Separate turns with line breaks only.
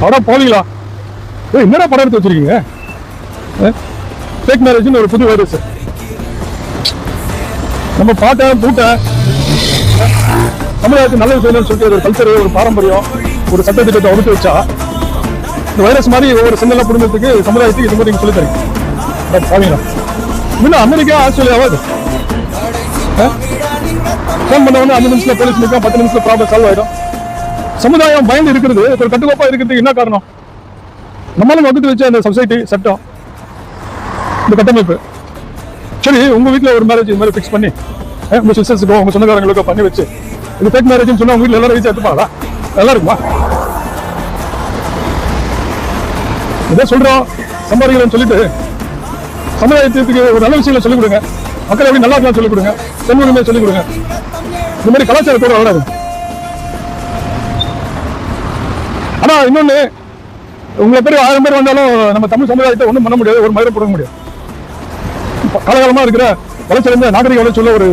படம் போவீங்களா ஏய் என்னடா படம் எடுத்து வச்சிருக்கீங்க? ஃபேக் மேரேஜ்னு ஒரு புது வைரஸ் நம்ம பாட்டேன் பூட்டேன் தமிழகத்துக்கு நல்ல விஷயம்னு சொல்லிட்டு ஒரு கல்ச்சர் ஒரு பாரம்பரியம் ஒரு சட்டத்திட்டத்தை ஒடுத்து வச்சா இந்த வைரஸ் மாதிரி ஒவ்வொரு சிந்தனை குடும்பத்துக்கு சமுதாயத்துக்கு இது மாதிரி நீங்கள் சொல்லித்தரீங்க பட் பாவீங்களா? இன்னும் அமெரிக்கா ஆஸ்திரேலியாவா இது? ஃபோன் பண்ண உடனே அஞ்சு நிமிஷத்துல போலீஸ் நிற்கும் பத்து நிமிஷத்துல ப்ராப்ளம் சால்வ் ஆகிடும் சமுதாயம் பயந்து இருக்கிறது ஒரு கட்டுக்கோப்பாக இருக்கிறதுக்கு என்ன காரணம்? நம்மளும் வகுத்து வச்ச இந்த சொசைட்டி சட்டம் இந்த கட்டமைப்பு. சரி உங்க வீட்டில் ஒரு மேரேஜ் இது மாதிரி ஃபிக்ஸ் பண்ணி உங்கள் உங்க சிஸ்டர்ஸுக்கோ உங்கள் சொந்தக்காரங்களுக்கோ பண்ணி வச்சு இது ஃபேக் மேரேஜ்னு சொன்னா உங்க வீட்ல எல்லாரும் வீட்டு எடுத்துப்பாங்களா நல்லா இருக்குமா? இதை சொல்கிறோம் சம்பாதிக்கிறேன்னு சொல்லிட்டு சமுதாயத்துக்கு ஒரு நல்ல விஷயங்களை சொல்லிக் கொடுங்க. மக்கள் எப்படி நல்லா இருக்கலாம் சொல்லிக் கொடுங்க. பெண் சொல்லிக் கொடுங்க. இந்த மாதிரி கலாச்சாரத்தோடு வளராது ஆனா இன்னொன்னு உங்களை பேர் ஆயிரம் பேர் வந்தாலும் நம்ம தமிழ் சமுதாயத்தை ஒன்றும் பண்ண முடியாது ஒரு மயிரை போட முடியாது. காலகாலமாக காலகாலமா இருக்கிற வளர்ச்சியடைந்த நாகரிக வளர்ச்சியுள்ள ஒரு